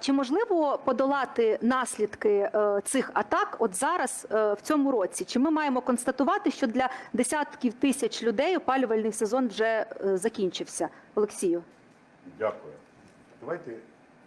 Чи можливо подолати наслідки е, цих атак от зараз е, в цьому році? Чи ми маємо констатувати, що для десятків тисяч людей опалювальний сезон вже е, закінчився? Олексію, Дякую. Давайте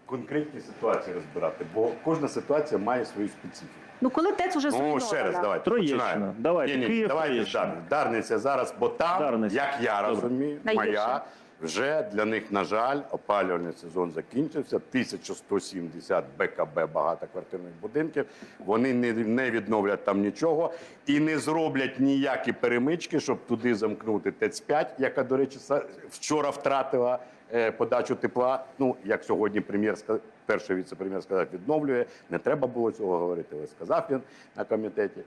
конкретні ситуації розбирати, бо кожна ситуація має свою специфіку. ну коли ТЕЦ уже Ну, ще раз, давайте. Троєщина. починаємо. Давайте, Ні, ні, Київ, давайте Троєщина. Дарниця. Дарниця зараз, бо там, Дарниця. як я розумію, Найгірше. моя вже для них, на жаль, опалювальний сезон закінчився. 1170 БКБ багатоквартирних будинків. Вони не, не відновлять там нічого і не зроблять ніякі перемички, щоб туди замкнути ТЕЦ-5, яка, до речі, вчора втратила е, подачу тепла. Ну, як сьогодні прем'єр перший віце-прем'єр сказав, відновлює. Не треба було цього говорити, але сказав він на комітеті.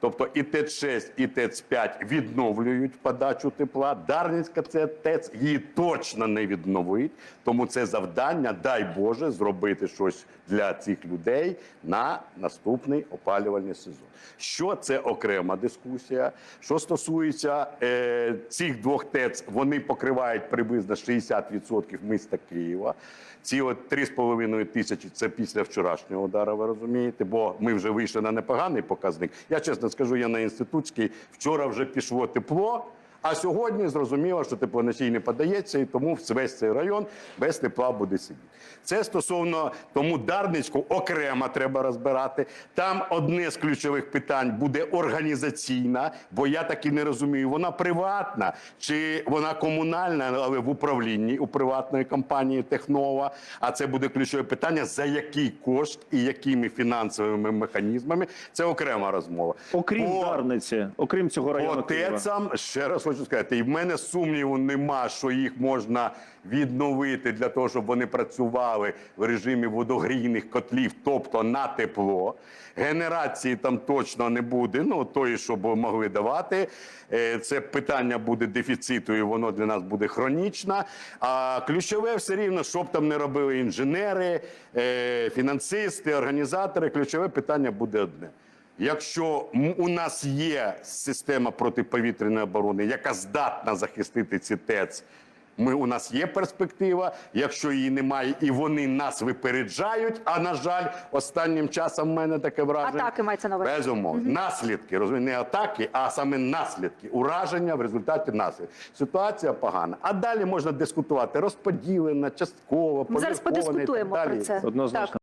Тобто і ТЕЦ-6, і ТЕЦ-5 відновлюють подачу тепла. Дарницька це ТЕЦ її точно не відновить. Тому це завдання, дай Боже, зробити щось для цих людей на наступний опалювальний сезон. Що це окрема дискусія? Що стосується е, цих двох ТЕЦ, вони покривають приблизно 60% міста Києва. Ці от 3,5 тисячі це після вчорашнього удару, ви розумієте, бо ми вже вийшли на непоганий показник. Я чесно скажу, я на інститутській вчора вже пішло тепло. А сьогодні зрозуміло, що теплоносій не подається, і тому весь цей район без тепла буде сидіти. Це стосовно тому Дарницьку окремо треба розбирати. Там одне з ключових питань буде організаційна, бо я так і не розумію, вона приватна чи вона комунальна, але в управлінні у приватної компанії Технова. А це буде ключове питання: за який кошт і якими фінансовими механізмами. Це окрема розмова. Окрім По- Дарниці, окрім цього району Києва. ТЕЦам, ще раз хочу сказати, і в мене сумніву нема, що їх можна відновити для того, щоб вони працювали в режимі водогрійних котлів, тобто на тепло. Генерації там точно не буде. Ну тої, що могли давати. Е, Це питання буде дефіциту, і воно для нас буде хронічно. А ключове все рівно, що б там не робили інженери, е, фінансисти, організатори. Ключове питання буде одне. Якщо у нас є система протиповітряної оборони, яка здатна захистити ці ТЕЦ, ми, у нас є перспектива. Якщо її немає, і вони нас випереджають. А на жаль, останнім часом в мене таке враження. Атаки мається на увазі. Безумовно. Наслідки, розумієте, не атаки, а саме наслідки. Ураження в результаті наслідків. Ситуація погана. А далі можна дискутувати розподілена, частково, Ми зараз і так далі. про це. Однозначно. Так.